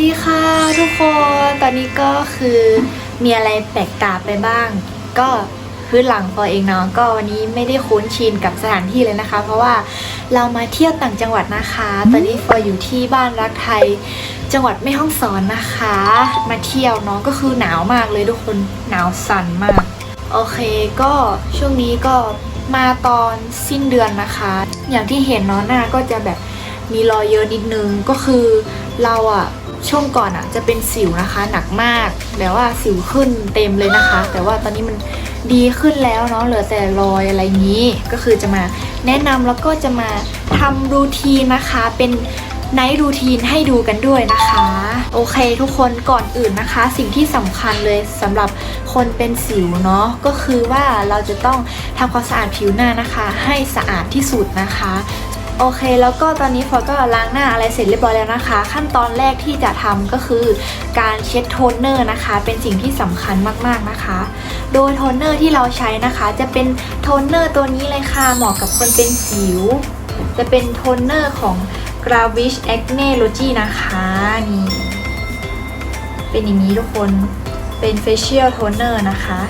ดีค่ะทุกคน ตอนนี้ก็คือมีอะไรแปลกตาไปบ้าง ก็พื้นหลังพอเองเนาะก็วันนี้ไม่ได้คุ้นชินกับสถานที่เลยนะคะ เพราะว่าเรามาเที่ยวต่างจังหวัดนะคะ ตอนนี้ฟออยู่ที่บ้านรักไทย จังหวัดแม่ฮ่องสอนนะคะ มาเที่ยวเนาะก็คือหนาวมากเลยทุกคนหนาวสั่นมาก โอเคก็ช่วงนี้ก็มาตอนสิ้นเดือนนะคะ อย่างที่เห็นเนาะหน้าก็จะแบบมีรอยเยอะนิดนึงก็คือเราอะ ช่วงก่อนอะจะเป็นสิวนะคะหนักมากแบบว่าสิวขึ้นเต็มเลยนะคะ แต่ว่าตอนนี้มันดีขึ้นแล้วเนาะเหลือแต่รอยอะไรงนี้ ก็คือจะมาแนะนำแล้วก็จะมาทำรูทีนนะคะ เป็นไนท์รูทีนให้ดูกันด้วยนะคะ โอเคทุกคนก่อนอื่นนะคะ สิ่งที่สำคัญเลยสำหรับคนเป็นสิวเนาะก็คือว่าเราจะต้องทำความสะอาดผิวหน้านะคะ ให้สะอาดที่สุดนะคะ โอเค แล้วก็ตอนนี้ฟอยก็ล้างหน้าอะไรเสร็จเรียบร้อยแล้วนะคะ ขั้นตอนแรกที่จะทำก็คือการเช็ดโทนเนอร์นะคะ เป็นสิ่งที่สำคัญมากๆนะคะ โดยโทนเนอร์ที่เราใช้นะคะ จะเป็นโทนเนอร์ตัวนี้เลยค่ะ เหมาะกับคนเป็นสิว จะเป็นโทนเนอร์ของ Gravish Acne Logi นะคะนี่เป็นอย่างนี้ทุกคนเป็น Facial Toner นะคะ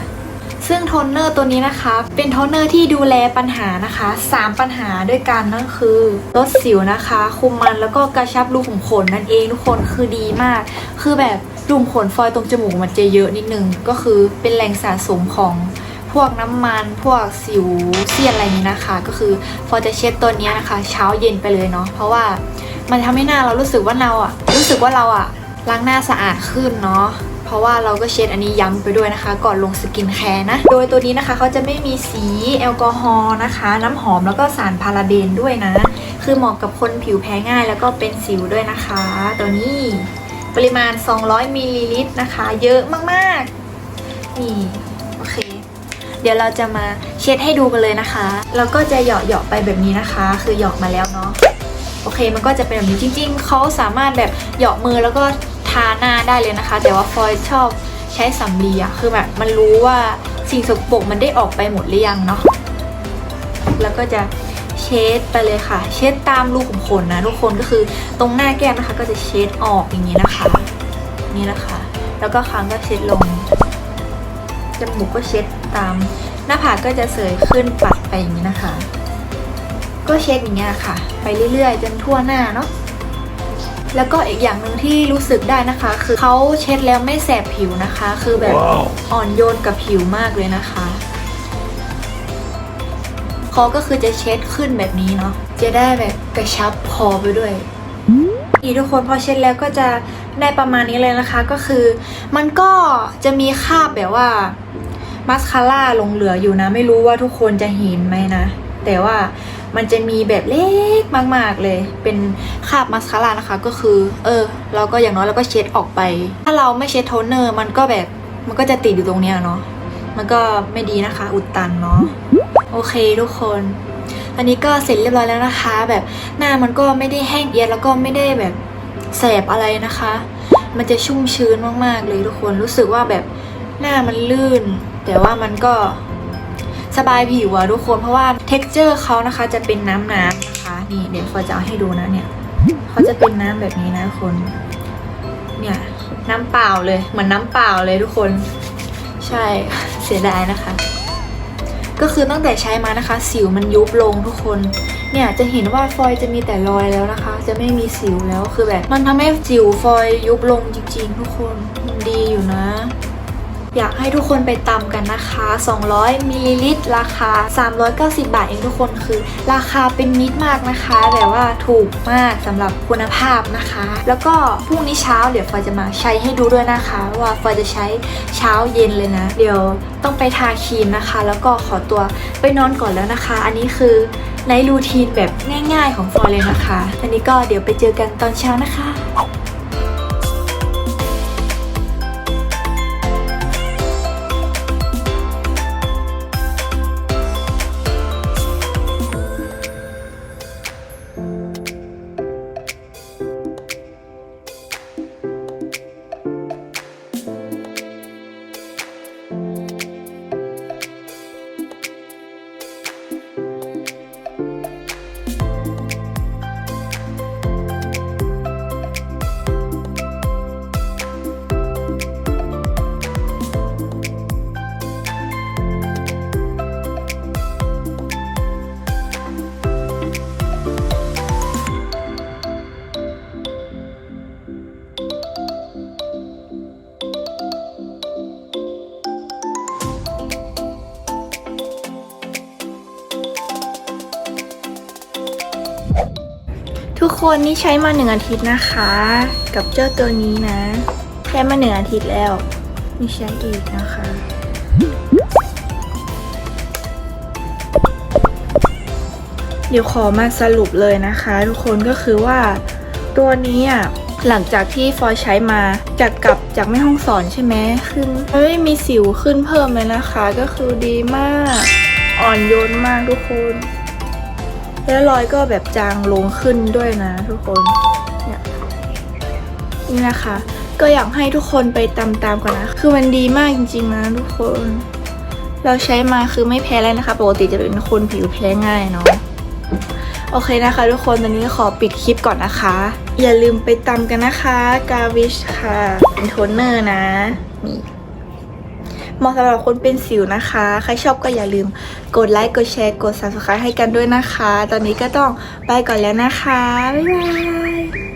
ซึ่งโทนเนอร์ตัวนี้นะคะ เป็นโทนเนอร์ที่ดูแลปัญหานะคะ 3 ปัญหาด้วยกันนั่นคือลดสิวนะคะ คุมมันแล้วก็กระชับรูขุมขนนั่นเองทุกคนคือดีมาก คือแบบรูขุมขนฟอยตรงจมูกมันจะเยอะนิดนึง ก็คือเป็นแหล่งสะสมของพวกน้ำมันพวกสิวเสี้ยนอะไรนี้นะคะ ก็คือฟอจะเช็ดตัวนี้นะคะ เช้าเย็นไปเลยเนาะเพราะว่ามันทำให้หน้าเรารู้สึกว่าเราอะรู้สึกว่าเราอะล้างหน้าสะอาดขึ้นเนาะ เพราะว่าเราก็เช็ดอันนี้ย้ำไปด้วยนะคะ ก่อนลงสกินแคร์นะ โดยตัวนี้นะคะเขาจะไม่มีสีแอลกอฮอล์นะคะ น้ำหอมแล้วก็สารพาราเบนด้วยนะ คือเหมาะกับคนผิวแพ้ง่ายแล้วก็เป็นสิวด้วยนะคะ ตัวนี้ปริมาณ 200มิลลิลิตรนะคะ เยอะมากๆ นี่โอเค เดี๋ยวเราจะมาเช็ดให้ดูกันเลยนะคะ แล้วก็จะเหยาะๆไปแบบนี้นะคะ คือเหยาะมาแล้วเนาะโอเคมันก็จะเป็นแบบนี้จริง ๆ เขาสามารถแบบเหยาะมือแล้วก็ ทาหน้าได้เลยนะคะ แต่ว่าฟอยชอบใช้สำลีอะคือแบบมันรู้ว่าสิ่งสกปรกมันได้ออกไปหมดหรือยังเนาะแล้วก็จะเช็ดไปเลยค่ะ เช็ดตามรูขุมขนนะทุกคนก็คือตรงหน้าแก้มนะคะ ก็จะเช็ดออกอย่างนี้นะคะ นี่นะคะ แล้วก็ครั้งก็เช็ดลงจมูกก็เช็ดตาม หน้าผากก็จะเสยขึ้นปัดไปอย่างนี้นะคะ ก็เช็ดอย่างเงี้ยค่ะ ไปเรื่อยๆ จนทั่วหน้าเนาะ แล้วก็อีกอย่างหนึ่งที่รู้สึกได้นะคะ คือเขาเช็ดแล้วไม่แสบผิวนะคะ คือแบบอ่อนโยนกับผิวมากเลยนะคะคอก็คือจะเช็ดขึ้นแบบนี้เนาะจะได้แบบกระชับคอไปด้วยนี่ทุกคนพอเช็ดแล้วก็จะได้ประมาณนี้เลยนะคะก็คือ มันก็จะมีคราบแบบว่ามัสคาร่าลงเหลืออยู่นะ ไม่รู้ว่าทุกคนจะเห็นไหมนะ แต่ว่า มันจะมีแบบเล็กมาก ๆ เลย เป็นคราบมัสคาร่านะคะ ก็คือ เออ เราก็อย่างน้อยเราก็เช็ดออกไป ถ้าเราไม่เช็ดโทนเนอร์ มันก็แบบมันก็จะติดอยู่ตรงเนี้ยเนาะ มันก็ไม่ดีนะคะ อุดตันเนาะ โอเคทุกคนอันนี้ก็เสร็จเรียบร้อยแล้วนะคะ แบบหน้ามันก็ไม่ได้แห้งเอียดแล้วก็ไม่ได้แบบแสบอะไรนะคะ มันจะชุ่มชื้นมากๆเลยทุกคนรู้สึกว่าแบบหน้ามันลื่น แต่ว่ามันก็ สบายผิวอะทุกคนเพราะว่า t e x t อร์เขานะคะจะเป็นน้ำน้ำนะคะนี่เดี๋ยวฟอยจะเอาให้ดูนะเนี่ยเขาจะเป็นน้ำแบบนี้นะคน เนี่ยน้ำเปล่าเลยเหมือนน้ำเปล่าเลยทุกคน ใช่เสียดายนะคะ ก็คือตั้งแต่ใช้มานะคะ สิวมันยุบลงทุกคนเนี่ยจะเห็นว่าฟอยจะมีแต่รอยแล้วนะคะ จะไม่มีสิวแล้วคือแบบ มันทำให้สิวฟอยยุบลงจริงๆ ทุกคนมันดีอยู่นะ อยากให้ทุกคนไปตำกันนะคะ 200มิลลิลิตรราคา 390 บาทเองทุกคนคือ ราคาเป็นมิตรมากนะคะ แบบว่าถูกมากสำหรับคุณภาพนะคะ แล้วก็พรุ่งนี้เช้าเดี๋ยวฟอยจะมาใช้ให้ดูด้วยนะคะว่าฟอยจะใช้เช้าเย็นเลยนะ เดี๋ยวต้องไปทาครีมนะคะ แล้วก็ขอตัวไปนอนก่อนแล้วนะคะ อันนี้คือในรูทีนแบบง่าย ๆ ของฟอยเลยนะคะ อันนี้ก็เดี๋ยวไปเจอกันตอนเช้านะคะ ทุกคนนี่ใช้มาหนึ่งอาทิตย์นะคะ กับเจ้าตัวนี้นะ ใช้มาหนึ่งอาทิตย์แล้วนี่ใช้อีกนะคะเดี๋ยวขอมาสรุปเลยนะคะ ทุกคนก็คือว่าตัวนี้อะหลังจากที่ฟอยใช้มาจากกลับจากไม่ห้องสอนใช่ไหมขึ้นเฮ้ยมีสิวขึ้นเพิ่มเลยนะคะ ก็คือดีมาก อ่อนโยนมากทุกคน แล้วรอยก็แบบจางลงขึ้นด้วยนะทุกคนเนี่ยนี่นะคะ ก็อยากให้ทุกคนไปตามๆกันนะ คือมันดีมากจริง ๆ นะทุกคน เราใช้มาคือไม่แพ้เลยนะคะ ปกติจะเป็นคนผิวแพ้ง่ายเนาะโอเคนะคะ ทุกคนตอนนี้ขอปิดคลิปก่อนนะคะ อย่าลืมไปตามกันนะคะ กาวิชค่ะเป็นโทนเนอร์นะนี่ เหมาะสำหรับคนเป็นสิวนะคะ ใครชอบก็อย่าลืมกดไลค์ กดแชร์ กด subscribe ให้กันด้วยนะคะ ตอนนี้ก็ต้องไปก่อนแล้วนะคะ บ๊ายบาย